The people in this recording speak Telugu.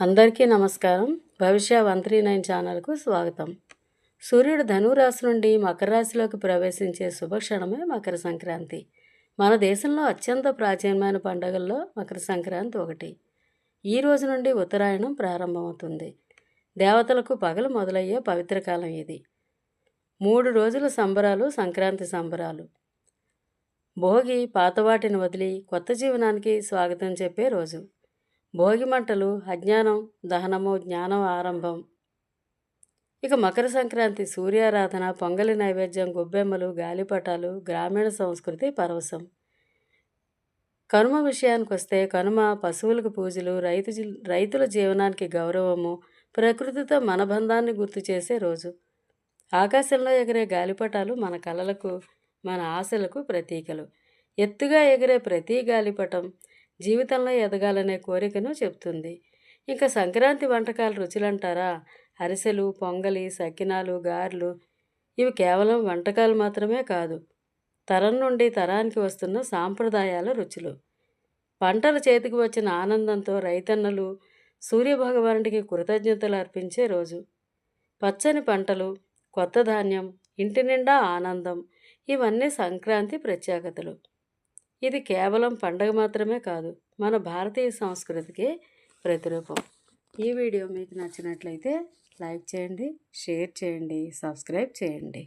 అందరికీ నమస్కారం. భవిష్య వన్ త్రీ నైన్ ఛానల్కు స్వాగతం. సూర్యుడు ధనురాశి నుండి మకర రాశిలోకి ప్రవేశించే శుభక్షణమే మకర సంక్రాంతి. మన దేశంలో అత్యంత ప్రాచీనమైన పండుగల్లో మకర సంక్రాంతి ఒకటి. ఈ రోజు నుండి ఉత్తరాయణం ప్రారంభమవుతుంది. దేవతలకు పగలు మొదలయ్యే పవిత్ర కాలం ఇది. మూడు రోజుల సంబరాలు సంక్రాంతి సంబరాలు. భోగి పాతవాటిని వదిలి కొత్త జీవనానికి స్వాగతం చెప్పే రోజు. భోగి మంటలు అజ్ఞానం దహనము జ్ఞానం ఆరంభం. ఇక మకర సంక్రాంతి సూర్యారాధన పొంగలి నైవేద్యం గొబ్బెమ్మలు గాలిపటాలు గ్రామీణ సంస్కృతి పరవశం. కనుమ విషయానికి వస్తే కనుమ పశువులకు పూజలు రైతు జీ- రైతుల జీవనానికి గౌరవము ప్రకృతితో మనబంధాన్ని గుర్తు చేసే రోజు. ఆకాశంలో ఎగిరే గాలిపటాలు మన కళలకు మన ఆశలకు ప్రతీకలు. ఎత్తుగా ఎగిరే ప్రతి గాలిపటం జీవితంలో ఎదగాలనే కోరికను చెప్తుంది. ఇంకా సంక్రాంతి వంటకాల రుచులంటారా? అరిసెలు పొంగలి సకినాలు గారెలు ఇవి కేవలం వంటకాలు మాత్రమే కాదు తరం నుండి తరానికి వస్తున్న సాంప్రదాయాల రుచులు. పంటలు చేతికి వచ్చిన ఆనందంతో రైతన్నలు సూర్యభగవానుడికి కృతజ్ఞతలు అర్పించే రోజు. పచ్చని పంటలు కొత్త ధాన్యం ఇంటి నిండా ఆనందం ఇవన్నీ సంక్రాంతి ప్రత్యేకతలు. ఇది కేవలం పండగ మాత్రమే కాదు మన భారతీయ సంస్కృతికి ప్రతిరూపం. ఈ వీడియో మీకు నచ్చినట్లయితే లైక్ చేయండి షేర్ చేయండి సబ్స్క్రైబ్ చేయండి.